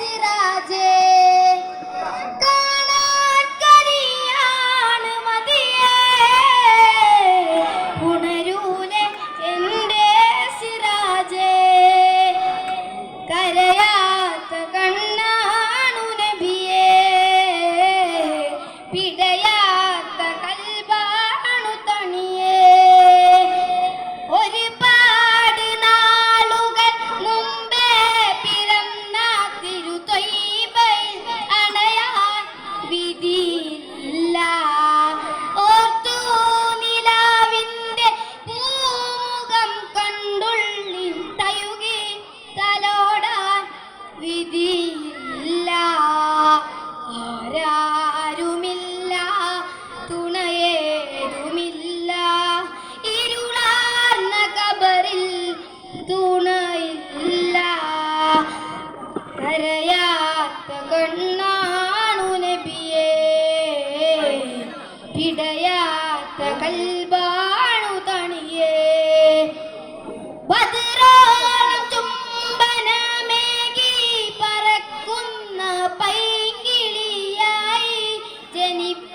cidade. വിധിയില്ല. ആരാരുമില്ല തുണയേതുമില്ല. ഇരുളാർന്ന കബറിൽ തുണയില്ല. കരയാത്ത കണ്ണാണു നബിയേ. പിടയാത്ത കൽബാ